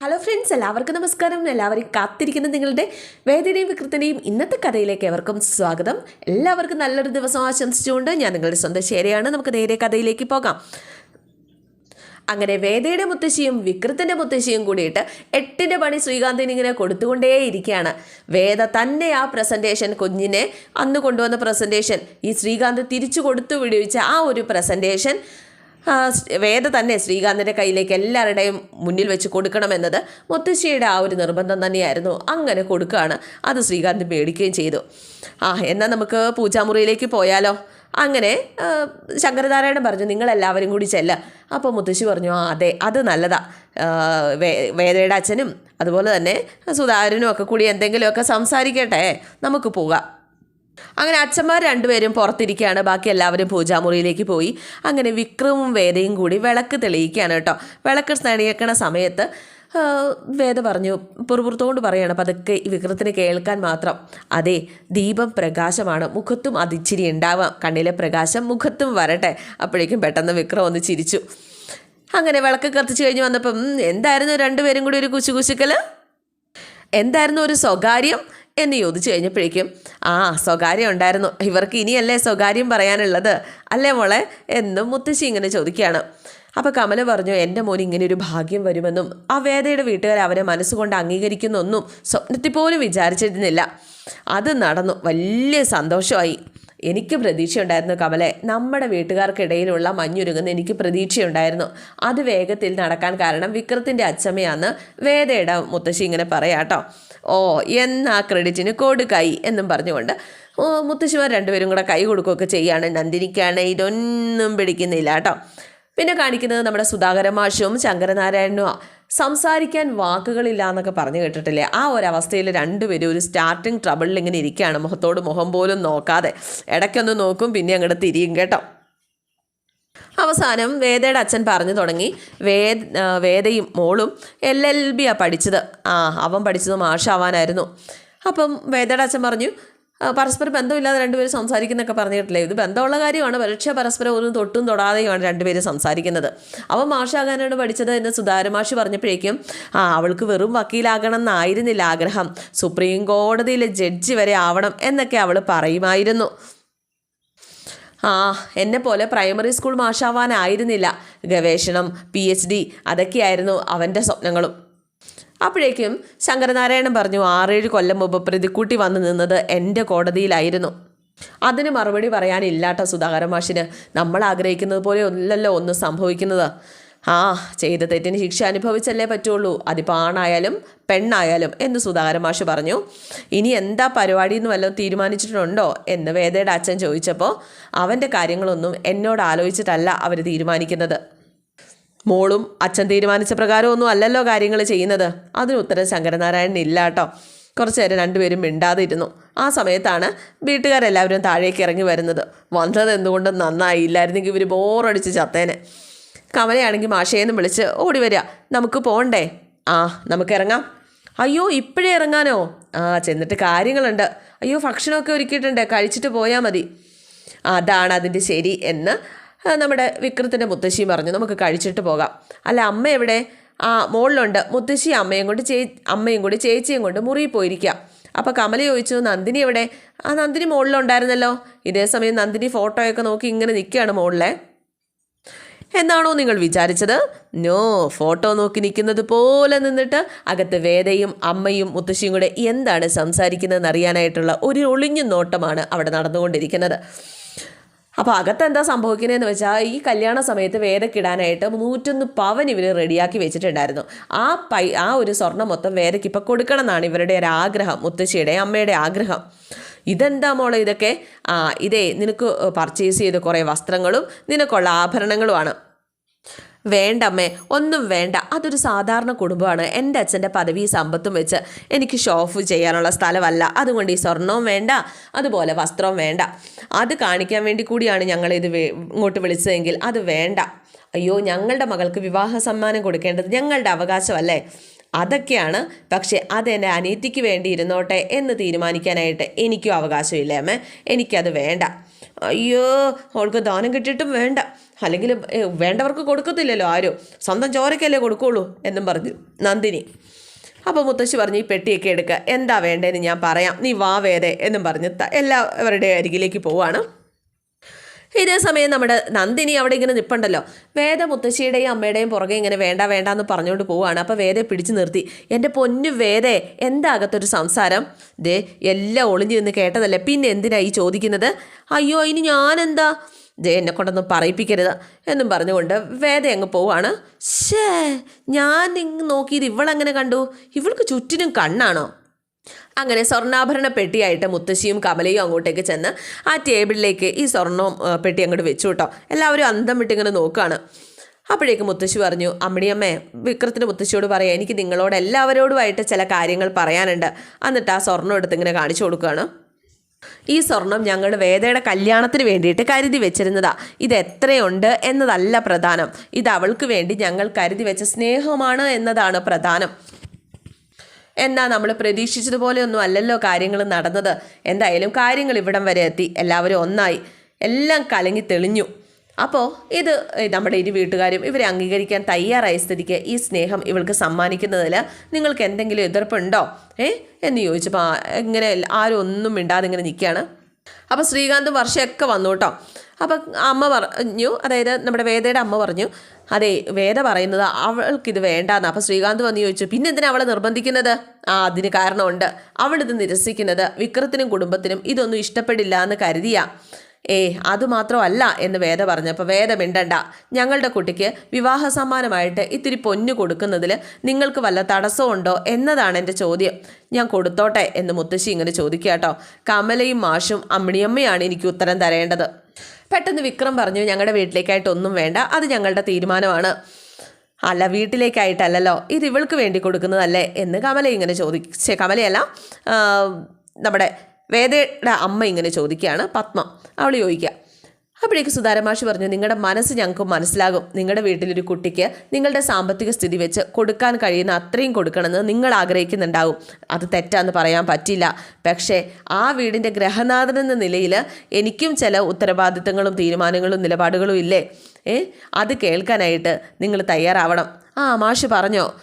Hello friends എല്ലാവർക്കും നമസ്കാരം. എല്ലാവരും കാത്തിരിക്കുന്ന നിങ്ങളുടെ വേദനയും വികൃതനെയും ഇന്നത്തെ കഥയിലേക്ക് എവർക്കും സ്വാഗതം. എല്ലാവർക്കും നല്ലൊരു ദിവസം ആശംസിച്ചുകൊണ്ട് ഞാൻ നിങ്ങളുടെ സ്വന്തം ശരിയാണ് നമുക്ക് നേരെ കഥയിലേക്ക് പോകാം. അങ്ങനെ വേദയുടെ മുത്തശ്ശിയും വിക്രത്തിന്റെ മുത്തശ്ശിയും കൂടിയിട്ട് എട്ടിന്റെ പണി ശ്രീകാന്തിന് ഇങ്ങനെ കൊടുത്തുകൊണ്ടേയിരിക്കുകയാണ്. വേദ തന്നെ ആ പ്രസന്റേഷൻ കുഞ്ഞിനെ അന്ന് കൊണ്ടുവന്ന പ്രസന്റേഷൻ ഈ ശ്രീകാന്ത് തിരിച്ചു കൊടുത്തു വിടുവിച്ച ആ ഒരു പ്രസന്റേഷൻ വേദ തന്നെ ശ്രീകാന്തിന്റെ കയ്യിലേക്ക് എല്ലാവരുടെയും മുന്നിൽ വെച്ച് കൊടുക്കണമെന്നത് മുത്തശ്ശിയുടെ ആ ഒരു നിർബന്ധം തന്നെയായിരുന്നു. അങ്ങനെ കൊടുക്കുകയാണ്. അത് ശ്രീകാന്ത് മേടിക്കുകയും ചെയ്തു. ആ എന്നാൽ നമുക്ക് പൂജാമുറിയിലേക്ക് പോയാലോ? അങ്ങനെ ശങ്കരനാരായണൻ പറഞ്ഞു നിങ്ങളെല്ലാവരും കൂടി ചെല്ല. അപ്പോൾ മുത്തശ്ശി പറഞ്ഞു ആ അതെ അത് നല്ലതാ. വേദയുടെ അച്ഛനും അതുപോലെ തന്നെ സുധാകരനും ഒക്കെ കൂടി എന്തെങ്കിലുമൊക്കെ സംസാരിക്കട്ടെ. നമുക്ക് പോകാം. അങ്ങനെ അച്ഛന്മാർ രണ്ടുപേരും പുറത്തിരിക്കുകയാണ്. ബാക്കി എല്ലാവരും പൂജാമുറിയിലേക്ക് പോയി. അങ്ങനെ വിക്രമും വേദയും കൂടി വിളക്ക് തെളിയിക്കുകയാണ് കേട്ടോ. വിളക്ക് തെളിയിക്കണ സമയത്ത് വേദ പറഞ്ഞു പുറപുറത്തോണ്ട് പറയാണ് ഈ വിക്രത്തിന് കേൾക്കാൻ മാത്രം. അതെ ദീപം പ്രകാശമാണ്. മുഖത്തും അതിച്ചിരി ഉണ്ടാവാം. കണ്ണിലെ പ്രകാശം മുഖത്തും വരട്ടെ. അപ്പോഴേക്കും പെട്ടെന്ന് വിക്രം ഒന്ന് ചിരിച്ചു. അങ്ങനെ വിളക്ക് കത്തിച്ചു കഴിഞ്ഞ് വന്നപ്പം എന്തായിരുന്നു രണ്ടുപേരും കൂടി ഒരു കുശുകുശുക്കൽ എന്തായിരുന്നു ഒരു സ്വകാര്യം? എന്ന് ചോദിച്ചു കഴിഞ്ഞപ്പോഴേക്കും ആ സ്വകാര്യം ഉണ്ടായിരുന്നു. ഇവർക്ക് ഇനിയല്ലേ സ്വകാര്യം പറയാനുള്ളത്? അല്ലേ മോളെ? എന്നും മുത്തശ്ശി ഇങ്ങനെ ചോദിക്കുകയാണ്. അപ്പോൾ കമല പറഞ്ഞു എന്റെ മോൻ ഇങ്ങനെ ഒരു ഭാഗ്യം വരുമെന്നും ആ വേദയുടെ വീട്ടുകാർ അവരെ മനസ്സുകൊണ്ട് അംഗീകരിക്കുന്നൊന്നും സ്വപ്നത്തിൽ പോലും വിചാരിച്ചിരുന്നില്ല. അത് നടന്നു. വലിയ സന്തോഷമായി. എനിക്ക് പ്രതീക്ഷയുണ്ടായിരുന്നു കമലെ. നമ്മുടെ വീട്ടുകാർക്കിടയിലുള്ള മഞ്ഞുരുങ്ങുന്ന എനിക്ക് പ്രതീക്ഷയുണ്ടായിരുന്നു. അത് വേഗത്തിൽ നടക്കാൻ കാരണം വിക്രത്തിന്റെ അച്ചമ്മയാന്ന് വേദയുടെ മുത്തശ്ശി ഇങ്ങനെ പറയാട്ടോ. ഓ എന്നാ ക്രെഡിറ്റിന് കൊടുക്കായി എന്നും പറഞ്ഞുകൊണ്ട് മുത്തശ്ശിമാർ രണ്ടുപേരും കൂടെ കൈ കൊടുക്കുകയൊക്കെ ചെയ്യാണ്. നന്ദിനിക്കാണ് ഇതൊന്നും പിടിക്കുന്നില്ല കേട്ടോ പിന്നെ കാണിക്കുന്നത് നമ്മുടെ സുധാകര മാഷും ശങ്കരനാരായണനും സംസാരിക്കാൻ വാക്കുകളില്ല എന്നൊക്കെ പറഞ്ഞു കേട്ടിട്ടില്ലേ? ആ ഒരു അവസ്ഥയിൽ രണ്ടുപേരും ഒരു സ്റ്റാർട്ടിങ് ട്രബിളിൽ ഇങ്ങനെ ഇരിക്കുകയാണ്. മുഖത്തോട് മുഖം പോലും നോക്കാതെ. ഇടയ്ക്കൊന്ന് നോക്കും പിന്നെ അങ്ങോട്ട് തിരിയും കേട്ടോ. അവസാനം വേദയുടെ അച്ഛൻ പറഞ്ഞു തുടങ്ങി. വേദ വേദയും മോളും എൽ എൽ ബിയാണ് പഠിച്ചത്. ആ അവൻ പഠിച്ചത് മാഷാവാനായിരുന്നു. അപ്പം വേദയുടെ അച്ഛൻ പറഞ്ഞു "ആ, പരസ്പരം ബന്ധമില്ലാതെ രണ്ടുപേരും സംസാരിക്കുന്നൊക്കെ പറഞ്ഞിട്ടില്ലേ? ഇത് ബന്ധമുള്ള കാര്യമാണ്. പരീക്ഷ പരസ്പരം ഒന്നും തൊട്ടും തൊടാതെയുമാണ് രണ്ടുപേരും സംസാരിക്കുന്നത്. അവൻ മാഷാകാനാണ് പഠിച്ചത് എന്ന് സുധാര മാഷ് പറഞ്ഞപ്പോഴേക്കും ആ അവൾക്ക് വെറും വക്കീലാകണം എന്നായിരുന്നില്ല ആഗ്രഹം. സുപ്രീം കോടതിയിലെ ജഡ്ജി വരെ ആവണം എന്നൊക്കെ അവൾ പറയുമായിരുന്നു. ആ എന്നെ പോലെ പ്രൈമറി സ്കൂൾ മാഷാവാനായിരുന്നില്ല ഗവേഷണം പി എച്ച് ഡി അതൊക്കെയായിരുന്നു അവന്റെ സ്വപ്നങ്ങളും. അപ്പോഴേക്കും ശങ്കരനാരായണൻ പറഞ്ഞു ആറേഴ് കൊല്ലം മുമ്പ് പ്രതിക്കൂട്ടി വന്നു നിന്നത് എന്റെ കോടതിയിലായിരുന്നു. അതിന് മറുപടി പറയാനില്ലാട്ടോ സുധാകരൻ മാഷിന്. നമ്മൾ ആഗ്രഹിക്കുന്നത് പോലെ ഒന്നല്ലോ ഒന്നും സംഭവിക്കുന്നത്. ആ ചെയ്ത തെറ്റിന് ശിക്ഷ അനുഭവിച്ചല്ലേ പറ്റുള്ളൂ. അതിപ്പോൾ ആണായാലും പെണ്ണായാലും എന്ന് സുധാകരൻ മാഷ് പറഞ്ഞു. ഇനി എന്താ പരിപാടി എന്ന് വല്ലതും തീരുമാനിച്ചിട്ടുണ്ടോ? എന്ന് വേദയുടെ അച്ഛൻ ചോദിച്ചപ്പോൾ അവന്റെ കാര്യങ്ങളൊന്നും എന്നോട് ആലോചിച്ചിട്ടല്ല അവർ തീരുമാനിക്കുന്നത്. മോളും അച്ഛൻ തീരുമാനിച്ച പ്രകാരമൊന്നും അല്ലല്ലോ കാര്യങ്ങൾ ചെയ്യുന്നത്. അതിന് ഉത്തരം ശങ്കരനാരായണൻ ഇല്ല കേട്ടോ കുറച്ച് നേരം രണ്ടുപേരും മിണ്ടാതെ ഇരുന്നു ആ സമയത്താണ് വീട്ടുകാരെല്ലാവരും താഴേക്ക് ഇറങ്ങി വരുന്നത്. വന്നത് എന്തുകൊണ്ടും നന്നായി ഇല്ലായിരുന്നെങ്കിൽ ഇവർ ബോറടിച്ച് ചത്തേനെ. കമലയാണെങ്കിൽ മാഷേന്ന് വിളിച്ച് ഓടി വരിക നമുക്ക് പോകണ്ടേ ആ നമുക്ക് ഇറങ്ങാം. അയ്യോ ഇപ്പോഴേ ഇറങ്ങാനോ? ആ ചെന്നിട്ട് കാര്യങ്ങളുണ്ട്. അയ്യോ ഭക്ഷണമൊക്കെ ഒരുക്കിയിട്ടുണ്ട്. കഴിച്ചിട്ട് പോയാൽ മതി. അതാണ് അതിന്റെ ശരി എന്ന് നമ്മുടെ വിക്രത്തിന്റെ മുത്തശ്ശിയും പറഞ്ഞു നമുക്ക് കഴിച്ചിട്ട് പോകാം. അല്ല അമ്മ എവിടെ? ആ മുകളിലുണ്ട് മുത്തശ്ശി അമ്മയും കൊണ്ട് ചേ അമ്മയും കൂടി ചേച്ചിയും കൊണ്ട് മുറിയിൽ പോയിരിക്കാം. അപ്പോൾ കമല ചോദിച്ചു നന്ദിനി എവിടെ? ആ നന്ദിനി മുകളിലുണ്ടായിരുന്നല്ലോ ഇതേ സമയം നന്ദിനി ഫോട്ടോയൊക്കെ നോക്കി ഇങ്ങനെ നിൽക്കുകയാണ് മുകളിലെ എന്നാണോ നിങ്ങൾ വിചാരിച്ചത്? നോ ഫോട്ടോ നോക്കി നിൽക്കുന്നത് പോലെ നിന്നിട്ട് അകത്ത് വേദയും അമ്മയും മുത്തശ്ശിയും കൂടെ എന്താണ് സംസാരിക്കുന്നതെന്ന് അറിയാനായിട്ടുള്ള ഒരു ഒളിഞ്ഞു നോട്ടമാണ് അവിടെ നടന്നുകൊണ്ടിരിക്കുന്നത്. അപ്പോൾ അകത്ത് എന്താ സംഭവിക്കുന്നതെന്ന് വെച്ചാൽ ഈ കല്യാണ സമയത്ത് വേദക്കിടാനായിട്ട് നൂറ്റൊന്ന് പവൻ ഇവർ റെഡിയാക്കി വെച്ചിട്ടുണ്ടായിരുന്നു. ആ പൈ ആ ഒരു സ്വർണം മൊത്തം വേദയ്ക്ക് ഇപ്പം കൊടുക്കണം എന്നാണ് ഇവരുടെ ഒരു ആഗ്രഹം മുത്തശ്ശിയുടെ അമ്മയുടെ ആഗ്രഹം. ഇതെന്താ മോളെ ഇതൊക്കെ? ആ ഇതേ നിനക്ക് പർച്ചേസ് ചെയ്ത കുറേ വസ്ത്രങ്ങളും നിനക്കുള്ള ആഭരണങ്ങളുമാണ്. വേണ്ട അമ്മേ ഒന്നും വേണ്ട. അതൊരു സാധാരണ കുടുംബമാണ്. എന്റെ അച്ഛന്റെ പദവി സമ്പത്തും വെച്ച് എനിക്ക് ഷോഫ് ചെയ്യാനുള്ള സ്ഥലമല്ല. അതുകൊണ്ട് ഈ സ്വർണവും വേണ്ട അതുപോലെ വസ്ത്രവും വേണ്ട. അത് കാണിക്കാൻ വേണ്ടി കൂടിയാണ് ഞങ്ങളിത് ഇങ്ങോട്ട് വിളിച്ചതെങ്കിൽ അത് വേണ്ട. അയ്യോ ഞങ്ങളുടെ മകൾക്ക് വിവാഹ സമ്മാനം കൊടുക്കേണ്ടത് ഞങ്ങളുടെ അവകാശമല്ലേ? അതൊക്കെയാണ്. പക്ഷേ അതെന്റെ അനിയത്തിക്ക് വേണ്ടി ഇരുന്നോട്ടെ എന്ന് തീരുമാനിക്കാനായിട്ട് എനിക്കും അവകാശമില്ല അമ്മേ? എനിക്കത് വേണ്ട. അയ്യോ അവൾക്ക് ദാനം കിട്ടിയിട്ടും വേണ്ട. അല്ലെങ്കിൽ വേണ്ടവർക്ക് കൊടുക്കത്തില്ലല്ലോ ആരും. സ്വന്തം ചോരക്കല്ലേ കൊടുക്കുള്ളൂ എന്നും പറഞ്ഞു നന്ദിനി. അപ്പോൾ മുത്തശ്ശി പറഞ്ഞു ഈ പെട്ടിയൊക്കെ എടുക്കുക എന്താ വേണ്ടതെന്ന് ഞാൻ പറയാം. നീ വാ വേദേ എന്നും പറഞ്ഞ് എല്ലാവരുടെ അരികിലേക്ക് പോവാണ്. ഇതേ സമയം നമ്മുടെ നന്ദിനി അവിടെ ഇങ്ങനെ നിൽപ്പുണ്ടല്ലോ വേദ മുത്തശ്ശിയുടെയും അമ്മയുടെയും പുറകെ ഇങ്ങനെ വേണ്ട വേണ്ട എന്ന് പറഞ്ഞുകൊണ്ട് പോവുകയാണ് അപ്പോൾ വേദയെ പിടിച്ചു നിർത്തി. എന്റെ പൊന്നു വേദേ എന്താ അകത്തൊരു സംസാരം? ദേ എല്ലാം ഒളിഞ്ഞു നിന്ന് കേട്ടതല്ലേ. പിന്നെ എന്തിനാ ഈ ചോദിക്കുന്നത്? അയ്യോ ഇനി ഞാനെന്താ? ദേ എന്നെ കൊണ്ടൊന്നും പറയിപ്പിക്കരുത് എന്നും പറഞ്ഞുകൊണ്ട് വേദ അങ്ങ് പോവാണ്. ഷേ ഞാൻ ഇങ്ങ് നോക്കിയത് ഇവളങ്ങനെ കണ്ടു? ഇവൾക്ക് ചുറ്റിനും കണ്ണാണോ? അങ്ങനെ സ്വർണാഭരണ പെട്ടിയായിട്ട് മുത്തശ്ശിയും കമലയും അങ്ങോട്ടേക്ക് ചെന്ന് ആ ടേബിളിലേക്ക് ഈ സ്വർണ പെട്ടി അങ്ങോട്ട് വെച്ചു കേട്ടോ എല്ലാവരും അന്തം വിട്ടിങ്ങനെ നോക്കുകയാണ് അപ്പോഴേക്ക് മുത്തശ്ശി പറഞ്ഞു അമ്മണിയമ്മേ വിക്രത്തിന്റെ മുത്തശ്ശിയോട് പറയാം എനിക്ക് നിങ്ങളോട് എല്ലാവരോടുമായിട്ട് ചില കാര്യങ്ങൾ പറയാനുണ്ട്. എന്നിട്ട് ആ സ്വർണം എടുത്ത് ഇങ്ങനെ കാണിച്ചു കൊടുക്കുകയാണ്. ഈ സ്വർണം ഞങ്ങൾ വേദയുടെ കല്യാണത്തിന് വേണ്ടിയിട്ട് കരുതി വെച്ചിരുന്നതാ. ഇത് എത്രയുണ്ട് എന്നതല്ല പ്രധാനം. ഇത് അവൾക്ക് വേണ്ടി ഞങ്ങൾ കരുതി വെച്ച സ്നേഹമാണ് എന്നതാണ് പ്രധാനം. എന്നാ നമ്മൾ പ്രതീക്ഷിച്ചതുപോലെ ഒന്നും അല്ലല്ലോ കാര്യങ്ങൾ നടന്നത്. എന്തായാലും കാര്യങ്ങൾ ഇവിടം വരെ എത്തി. എല്ലാവരും ഒന്നായി. എല്ലാം കലങ്ങി തെളിഞ്ഞു. അപ്പോൾ ഇത് നമ്മുടെ ഇരു വീട്ടുകാരും ഇവരെ അംഗീകരിക്കാൻ തയ്യാറായ സ്ഥിതിക്ക് ഈ സ്നേഹം ഇവൾക്ക് സമ്മാനിക്കുന്നതിൽ നിങ്ങൾക്ക് എന്തെങ്കിലും എതിർപ്പുണ്ടോ? ഏ? എന്ന് ചോദിച്ചപ്പോൾ ഇങ്ങനെ ആരും ഒന്നും മിണ്ടാതെ ഇങ്ങനെ നിൽക്കുകയാണ്. അപ്പോൾ ശ്രീകാന്ത് വർഷയൊക്കെ വന്നു കേട്ടോ. അപ്പം അമ്മ പറഞ്ഞു അതായത് നമ്മുടെ വേദയുടെ അമ്മ പറഞ്ഞു അതെ വേദ പറയുന്നത് അവൾക്കിത് വേണ്ടാന്ന്. അപ്പം ശ്രീകാന്ത് വന്ന് ചോദിച്ചു പിന്നെ എന്തിനാ അവളെ നിർബന്ധിക്കുന്നത്? ആ അതിന് കാരണമുണ്ട്. അവളിത് നിരസിക്കുന്നത് വിക്രത്തിനും കുടുംബത്തിനും ഇതൊന്നും ഇഷ്ടപ്പെടില്ല എന്ന് കരുതിയാ. ഏ അതുമാത്രമല്ല എന്ന് വേദ പറഞ്ഞപ്പോൾ വേദ മിണ്ടണ്ട. ഞങ്ങളുടെ കുട്ടിക്ക് വിവാഹ സമ്മാനമായിട്ട് ഇത്തിരി പൊന്നു കൊടുക്കുന്നതിൽ നിങ്ങൾക്ക് വല്ല തടസ്സമുണ്ടോ എന്നതാണ് എന്റെ ചോദ്യം. ഞാൻ കൊടുത്തോട്ടെ എന്ന് മുത്തശ്ശി ഇങ്ങനെ ചോദിക്കുക കേട്ടോ. കമലയും മാഷും അമ്മിണിയമ്മയാണ് എനിക്ക് ഉത്തരം തരേണ്ടത്. പെട്ടെന്ന് വിക്രം പറഞ്ഞു ഞങ്ങളുടെ വീട്ടിലേക്കായിട്ടൊന്നും വേണ്ട അത് ഞങ്ങളുടെ തീരുമാനമാണ്. അല്ല വീട്ടിലേക്കായിട്ടല്ലല്ലോ ഇത് ഇവൾക്ക് വേണ്ടി കൊടുക്കുന്നതല്ലേ? എന്ന് കമല ഇങ്ങനെ ചോദിച്ചേ കമലയല്ല നമ്മുടെ വേദയുടെ അമ്മ ഇങ്ങനെ ചോദിക്കുകയാണ് പത്മ. അവൾ ചോദിക്കുക അപ്പോഴേക്ക് സുധാരമാഷി പറഞ്ഞു നിങ്ങളുടെ മനസ്സ് ഞങ്ങൾക്ക് മനസ്സിലാകും. നിങ്ങളുടെ വീട്ടിലൊരു കുട്ടിക്ക് നിങ്ങളുടെ സാമ്പത്തിക സ്ഥിതി വെച്ച് കൊടുക്കാൻ കഴിയുന്ന അത്രയും കൊടുക്കണമെന്ന് നിങ്ങൾ ആഗ്രഹിക്കുന്നുണ്ടാവും. അത് തെറ്റാന്ന് പറയാൻ പറ്റില്ല. പക്ഷേ ആ വീടിന്റെ ഗ്രഹനാഥൻ എന്ന നിലയിൽ എനിക്കും ചില ഉത്തരവാദിത്തങ്ങളും തീരുമാനങ്ങളും നിലപാടുകളും ഇല്ലേ? ഏ അത് കേൾക്കാനായിട്ട് നിങ്ങൾ തയ്യാറാവണം. ആ മാഷ് പറഞ്ഞോ.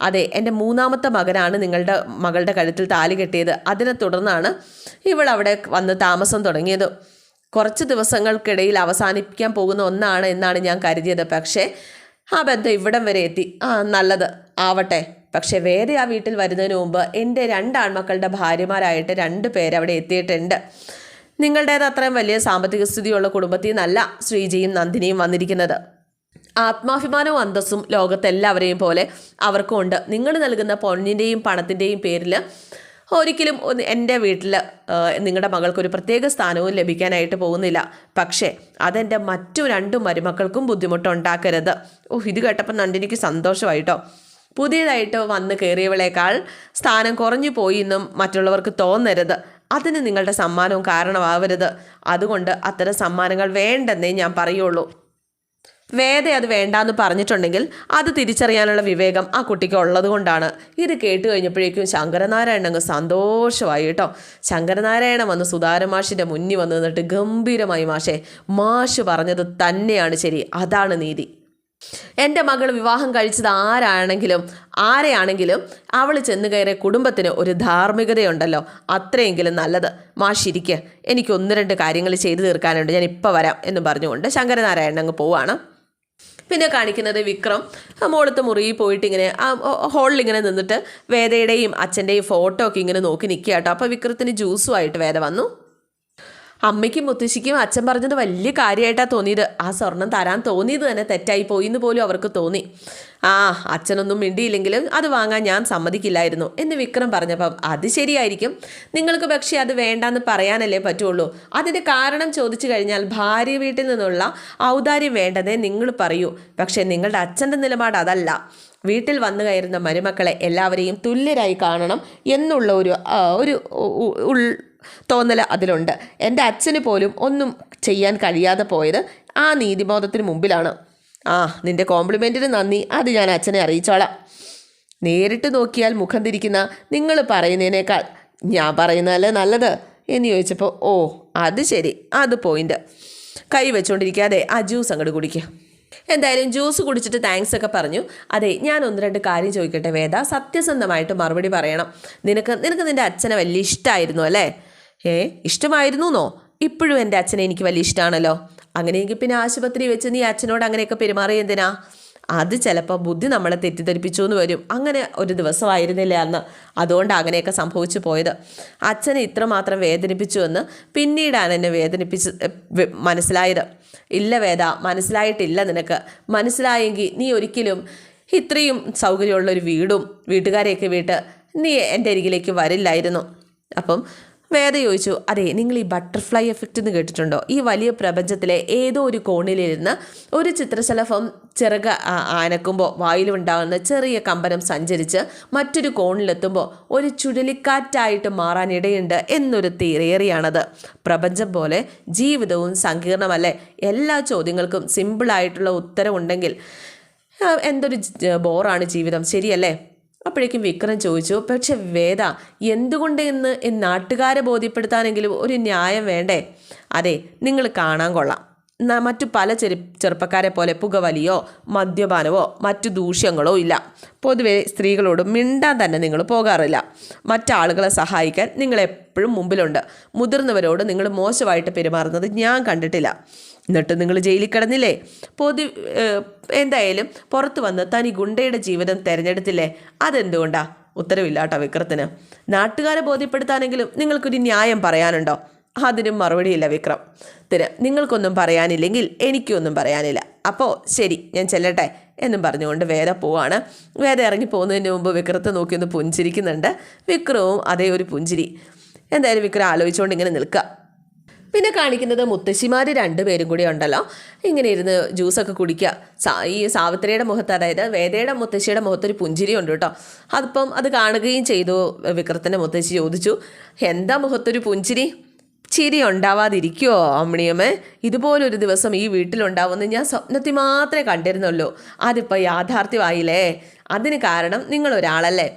അതെ എന്റെ മൂന്നാമത്തെ മകനാണ് നിങ്ങളുടെ മകളുടെ കഴുത്തിൽ താലി കെട്ടിയത്. അതിനെ തുടർന്നാണ് ഇവൾ അവിടെ വന്ന് താമസം തുടങ്ങിയത്. കുറച്ച് ദിവസങ്ങൾക്കിടയിൽ അവസാനിപ്പിക്കാൻ പോകുന്ന ഒന്നാണ് എന്നാണ് ഞാൻ കരുതിയത്. പക്ഷേ ആ ബന്ധം ഇവിടം വരെ എത്തി. ആ നല്ലത്. ആവട്ടെ. പക്ഷേ വേറെ ആ വീട്ടിൽ വരുന്നതിന് മുമ്പ് എന്റെ രണ്ട് ആൺമക്കളുടെ ഭാര്യമാരായിട്ട് രണ്ട് പേരവിടെ എത്തിയിട്ടുണ്ട്. നിങ്ങളുടേത് അത്രയും വലിയ സാമ്പത്തിക സ്ഥിതിയുള്ള കുടുംബത്തിൽ നിന്നല്ല ശ്രീജയും നന്ദിനിയും വന്നിരിക്കുന്നത്. ആത്മാഭിമാനവും അന്തസ്സും ലോകത്തെല്ലാവരെയും പോലെ അവർക്കും ഉണ്ട്. നിങ്ങൾ നൽകുന്ന പൊന്നിന്റെയും പണത്തിന്റെയും പേരിൽ ഒരിക്കലും എന്റെ വീട്ടിൽ നിങ്ങളുടെ മകൾക്കൊരു പ്രത്യേക സ്ഥാനവും ലഭിക്കാനായിട്ട് പോകുന്നില്ല. പക്ഷേ അതെന്റെ മറ്റു രണ്ടു മരുമക്കൾക്കും ബുദ്ധിമുട്ടുണ്ടാക്കരുത്. ഓ ഇത് കേട്ടപ്പോൾ നന്ദിനിക്ക് സന്തോഷമായിട്ടോ. പുതിയതായിട്ട് വന്ന് കയറിയവളേക്കാൾ സ്ഥാനം കുറഞ്ഞു പോയി എന്നും മറ്റുള്ളവർക്ക് തോന്നരുത്. അതിന് നിങ്ങളുടെ സമ്മാനവും കാരണമാവരുത്. അതുകൊണ്ട് അത്തരം സമ്മാനങ്ങൾ വേണ്ടെന്നേ ഞാൻ പറയുള്ളൂ. വേദ അത് വേണ്ടാന്ന് പറഞ്ഞിട്ടുണ്ടെങ്കിൽ അത് തിരിച്ചറിയാനുള്ള വിവേകം ആ കുട്ടിക്ക് ഉള്ളത് കൊണ്ടാണ്. ഇത് കേട്ട് കഴിഞ്ഞപ്പോഴേക്കും ശങ്കരനാരായണൻ അങ്ങ് സന്തോഷമായി കേട്ടോ. ശങ്കരനാരായണൻ വന്ന് സുധാരമാഷിന്റെ മുന്നിൽ വന്ന് നിന്നിട്ട് ഗംഭീരമായി മാഷേ മാഷ് പറഞ്ഞത് തന്നെയാണ് ശരി അതാണ് നീതി. എന്റെ മകൾ വിവാഹം കഴിച്ചത് ആരാണെങ്കിലും ആരെയാണെങ്കിലും അവൾ ചെന്ന് കയറിയ കുടുംബത്തിന് ഒരു ധാർമ്മികതയുണ്ടല്ലോ അത്രയെങ്കിലും നല്ലത്. മാഷിരിക്കുക എനിക്ക് ഒന്ന് രണ്ട് കാര്യങ്ങൾ ചെയ്തു തീർക്കാനുണ്ട് ഞാൻ ഇപ്പോൾ വരാം എന്ന് പറഞ്ഞുകൊണ്ട് ശങ്കരനാരായണൻ അങ്ങ് പോവാണ്. പിന്നെ കാണിക്കുന്നത് വിക്രം. മോളത്തെ മുറിയിൽ പോയിട്ട് ഇങ്ങനെ ഹോളിൽ ഇങ്ങനെ നിന്നിട്ട് വേദയുടെയും അച്ഛന്റെയും ഫോട്ടോ ഒക്കെ ഇങ്ങനെ നോക്കി നിൽക്കുക കേട്ടോ അപ്പോൾ വിക്രത്തിന് ജ്യൂസുമായിട്ട് വേദ വന്നു. അമ്മയ്ക്കും മുത്തശ്ശിക്കും അച്ഛൻ പറഞ്ഞത് വലിയ കാര്യമായിട്ടാണ് തോന്നിയത്. ആ സ്വർണം തരാൻ തോന്നിയത് തന്നെ തെറ്റായി പോയി എന്ന് പോലും അവർക്ക് തോന്നി. ആ അച്ഛനൊന്നും മിണ്ടിയില്ലെങ്കിലും അത് വാങ്ങാൻ ഞാൻ സമ്മതിക്കില്ലായിരുന്നു എന്ന് വിക്രം പറഞ്ഞപ്പം അത് ശരിയായിരിക്കും. നിങ്ങൾക്ക് പക്ഷേ അത് വേണ്ടാന്ന് പറയാനല്ലേ പറ്റുള്ളൂ. അതിന്റെ കാരണം ചോദിച്ചു കഴിഞ്ഞാൽ ഭാര്യ വീട്ടിൽ നിന്നുള്ള ഔദാര്യം വേണ്ടതേ നിങ്ങൾ പറയൂ. പക്ഷേ നിങ്ങളുടെ അച്ഛന്റെ നിലപാട് അതല്ല. വീട്ടിൽ വന്നു കയറുന്ന മരുമക്കളെ എല്ലാവരെയും തുല്യരായി കാണണം എന്നുള്ള ഒരു ഒരു തോന്നൽ അതിലുണ്ട്. എന്റെ അച്ഛന് പോലും ഒന്നും ചെയ്യാൻ കഴിയാതെ പോയത് ആ നീതിബോധത്തിന് മുമ്പിലാണ്. ആ നിന്റെ കോംപ്ലിമെന്റിന് നന്ദി. അത് ഞാൻ അച്ഛനെ അറിയിച്ചോളാം. നേരിട്ട് നോക്കിയാൽ മുഖം തിരിക്കുന്ന നിങ്ങൾ പറയുന്നതിനേക്കാൾ ഞാൻ പറയുന്നതല്ലേ നല്ലത്? എന്ന് ചോദിച്ചപ്പോൾ ഓ അത് ശരി. അത് പോയിന്റ് കൈ വെച്ചുകൊണ്ടിരിക്കാതെ ആ ജ്യൂസ് അങ്ങോട്ട് കുടിക്കുക എന്തായാലും ജ്യൂസ് കുടിച്ചിട്ട് താങ്ക്സ് ഒക്കെ പറഞ്ഞു. അതെ ഞാൻ ഒന്ന് രണ്ട് കാര്യം ചോദിക്കട്ടെ വേദ? സത്യസന്ധമായിട്ട് മറുപടി പറയണം. നിനക്ക് നിനക്ക് നിന്റെ അച്ഛനെ വലിയ ഇഷ്ടമായിരുന്നു അല്ലേ? ഏ ഇഷ്ടമായിരുന്നു എന്നോ ഇപ്പോഴും എന്റെ അച്ഛനെ എനിക്ക് വലിയ ഇഷ്ടമാണല്ലോ അങ്ങനെയെങ്കിൽ പിന്നെ ആശുപത്രി വെച്ച് നീ അച്ഛനോട് അങ്ങനെയൊക്കെ പെരുമാറി എന്തിനാ? അത് ചിലപ്പോൾ ബുദ്ധി നമ്മളെ തെറ്റിദ്ധരിപ്പിച്ചു എന്ന് വരും. അങ്ങനെ ഒരു ദിവസമായിരുന്നില്ല അന്ന്. അതുകൊണ്ട് അങ്ങനെയൊക്കെ സംഭവിച്ചു പോയത്. അച്ഛനെ ഇത്രമാത്രം വേദനിപ്പിച്ചു എന്ന് പിന്നീടാണ് എന്നെ വേദനിപ്പിച്ച് മനസ്സിലായത്. ഇല്ല വേദ മനസ്സിലായിട്ടില്ല നിനക്ക്. മനസ്സിലായെങ്കിൽ നീ ഒരിക്കലും ഇത്രയും സൗകര്യമുള്ളൊരു വീടും വീട്ടുകാരെയൊക്കെ വീട്ട് നീ എന്റെ അരികിലേക്ക് വരില്ലായിരുന്നു. അപ്പം വേദ ചോദിച്ചു അതെ നിങ്ങൾ ഈ ബട്ടർഫ്ലൈ എഫക്റ്റ് എന്ന് കേട്ടിട്ടുണ്ടോ? ഈ വലിയ പ്രപഞ്ചത്തിലെ ഏതോ ഒരു കോണിലിരുന്ന് ഒരു ചിത്രശലഭം ചെറുക ആനക്കുമ്പോൾ വായിലുണ്ടാകുന്ന ചെറിയ കമ്പനം സഞ്ചരിച്ച് മറ്റൊരു കോണിലെത്തുമ്പോൾ ഒരു ചുഴലിക്കാറ്റായിട്ട് മാറാനിടയുണ്ട് എന്നൊരു തിയറിയാണത് പ്രപഞ്ചം പോലെ ജീവിതവും സങ്കീർണമല്ലേ? എല്ലാ ചോദ്യങ്ങൾക്കും സിമ്പിളായിട്ടുള്ള ഉത്തരവുണ്ടെങ്കിൽ ആ, എന്തൊരു ബോറാണ് ജീവിതം. ശരിയല്ലേ? അപ്പോഴേക്കും വിക്രം ചോദിച്ചു പക്ഷെ വേദ എന്തുകൊണ്ട് എന്ന് ഈ നാട്ടുകാരെ ബോധ്യപ്പെടുത്താനെങ്കിലും ഒരു ന്യായം വേണ്ടേ? അതെ നിങ്ങൾ കാണാൻ കൊള്ളാം. മറ്റു പല ചെറു ചെറുപ്പക്കാരെ പോലെ പുകവലിയോ മദ്യപാനമോ മറ്റു ദൂഷ്യങ്ങളോ ഇല്ല. പൊതുവെ സ്ത്രീകളോട് മിണ്ടാൻ തന്നെ നിങ്ങൾ പോകാറില്ല. മറ്റാളുകളെ സഹായിക്കാൻ നിങ്ങൾ എപ്പോഴും മുമ്പിലുണ്ട്. മുതിർന്നവരോട് നിങ്ങൾ മോശമായിട്ട് പെരുമാറുന്നത് ഞാൻ കണ്ടിട്ടില്ല. എന്നിട്ട് നിങ്ങൾ ജയിലിൽ കിടന്നില്ലേ? പൊതു എന്തായാലും പുറത്തു വന്ന് തനി ഗുണ്ടയുടെ ജീവിതം തിരഞ്ഞെടുത്തില്ലേ? അതെന്തുകൊണ്ടാ? ഉത്തരവില്ല കേട്ടോ വിക്രത്തിന്. നാട്ടുകാരെ ബോധ്യപ്പെടുത്താനെങ്കിലും നിങ്ങൾക്കൊരു ന്യായം പറയാനുണ്ടോ? അതിനും മറുപടിയില്ല വിക്രം. തിന് നിങ്ങൾക്കൊന്നും പറയാനില്ലെങ്കിൽ എനിക്കൊന്നും പറയാനില്ല. അപ്പോൾ ശരി ഞാൻ ചെല്ലട്ടെ എന്നും പറഞ്ഞുകൊണ്ട് വേദ പോവാണ്. വേദ ഇറങ്ങി പോകുന്നതിന് മുമ്പ് വിക്രത്തെ നോക്കി ഒന്ന് പുഞ്ചിരിക്കുന്നുണ്ട്. വിക്രവും അതേ ഒരു പുഞ്ചിരി. എന്തായാലും വിക്രം ആലോചിച്ചുകൊണ്ട് ഇങ്ങനെ നിൽക്കുക പിന്നെ കാണിക്കുന്നത് മുത്തശ്ശിമാർ രണ്ടുപേരും കൂടി ഉണ്ടല്ലോ. ഇങ്ങനെ ഇരുന്ന് ജ്യൂസൊക്കെ കുടിക്കുക ഈ സാവിത്രിയുടെ മുഖത്ത് അതായത് വേദയുടെ മുത്തശ്ശിയുടെ മുഖത്തൊരു പുഞ്ചിരി ഉണ്ട് കേട്ടോ. അതിപ്പം അത് കാണുകയും ചെയ്തു വിക്രത്തിന്റെ മുത്തശ്ശി ചോദിച്ചു എന്താ മുഖത്തൊരു പുഞ്ചിരി? ചിരി ഉണ്ടാവാതിരിക്കുമോ അമ്മിണിയമ്മേ? ഇതുപോലൊരു ദിവസം ഈ വീട്ടിലുണ്ടാവുമെന്ന് ഞാൻ സ്വപ്നത്തിൽ മാത്രമേ കണ്ടിരുന്നുള്ളൂ. അതിപ്പോൾ യാഥാർത്ഥ്യമായില്ലേ? അതിന് കാരണം നിങ്ങളൊരാളല്ലേ.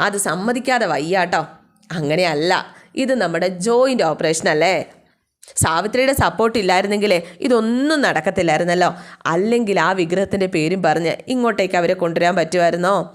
അത് സമ്മതിക്കാതെ വയ്യാട്ടോ. അങ്ങനെയല്ല. ഇത് നമ്മുടെ ജോയിന്റ് ഓപ്പറേഷൻ അല്ലേ? സാവിത്രിയുടെ സപ്പോർട്ട് ഇല്ലായിരുന്നെങ്കിൽ ഇതൊന്നും നടക്കത്തില്ലായിരുന്നല്ലോ. അല്ലെങ്കിൽ ആ വിഗ്രഹത്തിന്റെ പേരും പറഞ്ഞ് ഇങ്ങോട്ടേക്ക് അവരെ കൊണ്ടുവരാൻ പറ്റുമായിരുന്നോ?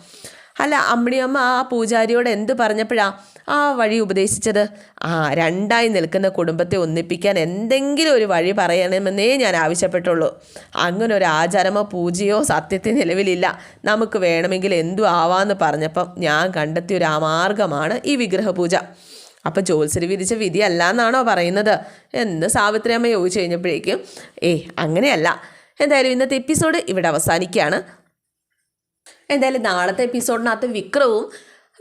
അല്ല അമ്മിണിയമ്മ ആ പൂജാരിയോട് എന്ത് പറഞ്ഞപ്പോഴാ ആ വഴി ഉപദേശിച്ചത്? ആ രണ്ടായി നിൽക്കുന്ന കുടുംബത്തെ ഒന്നിപ്പിക്കാൻ എന്തെങ്കിലും ഒരു വഴി പറയണമെന്നേ ഞാൻ ആവശ്യപ്പെട്ടുള്ളൂ. അങ്ങനെ ഒരു ആചാരമോ പൂജയോ സത്യത്തിൽ നിലവിലില്ല. നമുക്ക് വേണമെങ്കിൽ എന്തു ആവാമെന്ന് പറഞ്ഞപ്പം ഞാൻ കണ്ടെത്തിയ ഒരു മാർഗമാണ് ഈ വിഗ്രഹ പൂജ അപ്പം ജോത്സര് വിധിച്ച വിധിയല്ല എന്നാണോ പറയുന്നത്? എന്ന് സാവിത്രി അമ്മ ചോദിച്ചു കഴിഞ്ഞപ്പോഴേക്കും ഏ അങ്ങനെയല്ല. എന്തായാലും ഇന്നത്തെ എപ്പിസോഡ് ഇവിടെ അവസാനിക്കുകയാണ്. എന്തായാലും നാളത്തെ എപ്പിസോഡിനകത്ത് വിക്രവും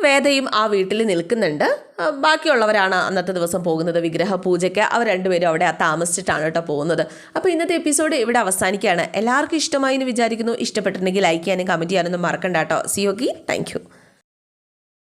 വേദയും ആ വീട്ടിൽ നിൽക്കുന്നുണ്ട്. ബാക്കിയുള്ളവരാണ് അന്നത്തെ ദിവസം പോകുന്നത് വിഗ്രഹ പൂജയ്ക്ക്. അവർ രണ്ടുപേരും അവിടെ താമസിച്ചിട്ടാണ് കേട്ടോ പോകുന്നത്. അപ്പോൾ ഇന്നത്തെ എപ്പിസോഡ് ഇവിടെ അവസാനിക്കുകയാണ്. എല്ലാവർക്കും ഇഷ്ടമായി എന്ന് വിചാരിക്കുന്നു. ഇഷ്ടപ്പെട്ടിട്ടുണ്ടെങ്കിൽ ലൈക്ക് ചെയ്യാനും കമന്റ് ചെയ്യാനൊന്നും മറക്കണ്ട കേട്ടോ. C okay thank